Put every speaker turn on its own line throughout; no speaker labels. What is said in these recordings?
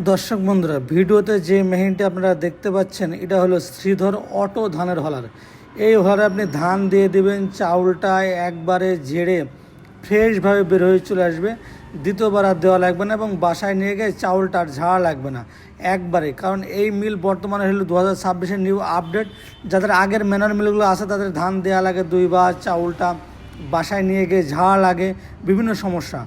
দর্শক বন্ধুরা, ভিডিওতে যে মেশিনটি আপনারা দেখতে পাচ্ছেন, এটা হলো শ্রীধর অটো ধানের হলার। এই হলারে আপনি ধান দিয়ে দেবেন, চাউলটা একবারে ঝেড়ে ফ্রেশভাবে বের হয়ে চলে আসবে। দ্বিতীয়বার আর দেওয়া লাগবে না এবং বাসায় নিয়ে গিয়ে চাউলটা আর ঝাড়া লাগবে না, একবারে। কারণ এই মিল বর্তমানে হলো দু হাজার ছাব্বিশের নিউ আপডেট। যাদের আগের ম্যানার মিলগুলো আছে, তাদের ধান দেওয়া লাগে দুইবার, চাউলটা বাসায় নিয়ে গিয়ে ঝাড়া লাগে, বিভিন্ন সমস্যা।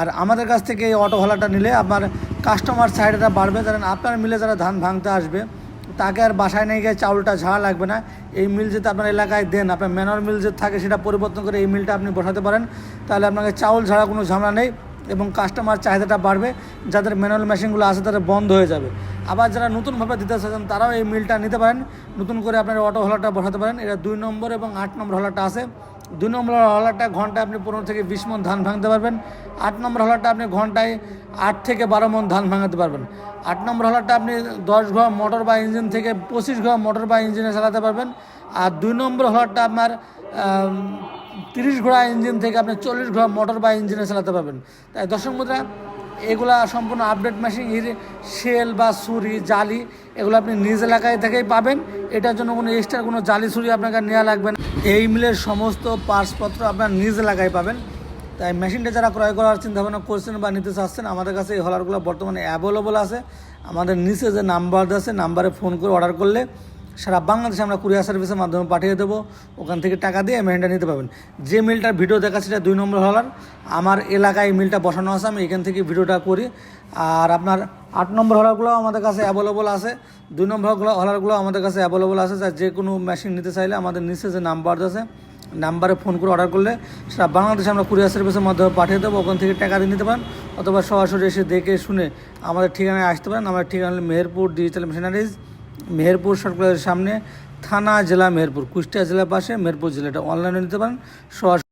আর আমাদের কাছ থেকে এই অটো ভাড়াটা নিলে আপনার কাস্টমার সাইডটা বাড়বে কারণ আপনার মিলে যারা ধান ভাঙতে আসবে, তাকে আর বাসায় নিয়ে গিয়ে চাউলটা ঝাড়া লাগবে না। এই মিল যদি আপনার এলাকায় দেন, আপনার ম্যানুয়াল মিল যে থাকে, সেটা পরিবর্তন করে এই মিলটা আপনি বসাতে পারেন, তাহলে আপনাকে চাউল ঝাড়া কোনো ঝামেলা নেই এবং কাস্টমার চাহিদাটা বাড়বে, যাদের ম্যানুয়াল মেশিনগুলো আছে তাদের বন্ধ হয়ে যাবে। আবার যারা নতুনভাবে দিতে চাচ্ছেন, তারাও এই মিলটা নিতে পারেন, নতুন করে আপনার অটো হলারটা বসাতে পারেন। এটা দুই নম্বর এবং আট নম্বর হলারটা আছে। দুই নম্বর হলারটা ঘন্টায় আপনি পনেরো থেকে বিশ মন ধান ভাঙতে পারবেন। আট নম্বর হলারটা আপনি ঘন্টায় আট থেকে বারো মন ধান ভাঙাতে পারবেন। আট নম্বর হলারটা আপনি দশ ঘর মোটর বা ইঞ্জিন থেকে পঁচিশ ঘর মোটর বা ইঞ্জিনে চালাতে পারবেন। আর দুই নম্বর হলারটা আপনার তিরিশ ঘোড়া ইঞ্জিন থেকে আপনি চল্লিশ ঘোড়া মোটর বা ইঞ্জিনে চালাতে পারবেন। তাই দর্শক মুদ্রা এগুলা সম্পূর্ণ আপডেট মেশিন এর শেল বা ছুরি, জালি, এগুলো আপনি নিজ এলাকায় থেকেই পাবেন। এটার জন্য কোনো এক্সট্রা কোনো জালি ছুরি আপনাকে নেওয়া লাগবে না। এই মিলের সমস্ত পার্টসপত্র আপনার নিজ এলাকায় পাবেন। তাই মেশিনটা যারা ক্রয় করার চিন্তা ভাবনা করছেন বা নিতে চাচ্ছেন, আমাদের কাছে এই হলারগুলো বর্তমানে অ্যাভেলেবল আছে। আমাদের নিচে যে নাম্বার আছে নাম্বারে ফোন করে অর্ডার করলে সারা বাংলাদেশে আমরা কুরিয়ার সার্ভিসের মাধ্যমে পাঠিয়ে দেবো। ওখান থেকে টাকা দিয়ে মেশিনটা নিতে পারবেন। যে মিলটার ভিডিও দেখাচ্ছি এটা দুই নম্বর হলার। আমার এলাকায় মিলটা বসানো আছে, আমি এখান থেকে ভিডিওটা করি। আর আপনার আট নম্বর হলারগুলো আমাদের কাছে অ্যাভেলেবল আছে। দুই নম্বর হলারগুলো আমাদের কাছে অ্যাভেলেবল আছে, যা যে কোনো মেশিন নিতে চাইলে আমাদের নিচে যে নাম্বার আছে নাম্বারে ফোন করে অর্ডার করলে সেটা বাংলাদেশে আমরা কুরিয়ার সার্ভিসের মাধ্যমে পাঠিয়ে দেবো। ওখান থেকে টাকা দিয়ে নিতে পারেন, অথবা সরাসরি এসে দেখে শুনে আমাদের ঠিকানায় আসতে পারেন। আমাদের ঠিকানা মেহেরপুর ডিজিটাল মেশিনারিজ মেহেরপুর সরকারের সামনে থানা, জেলা মেহেরপুর, কুষ্টিয়া জেলার পাশে মেহেরপুর জেলাটা। অনলাইনে নিতে পারেন, সরাসরি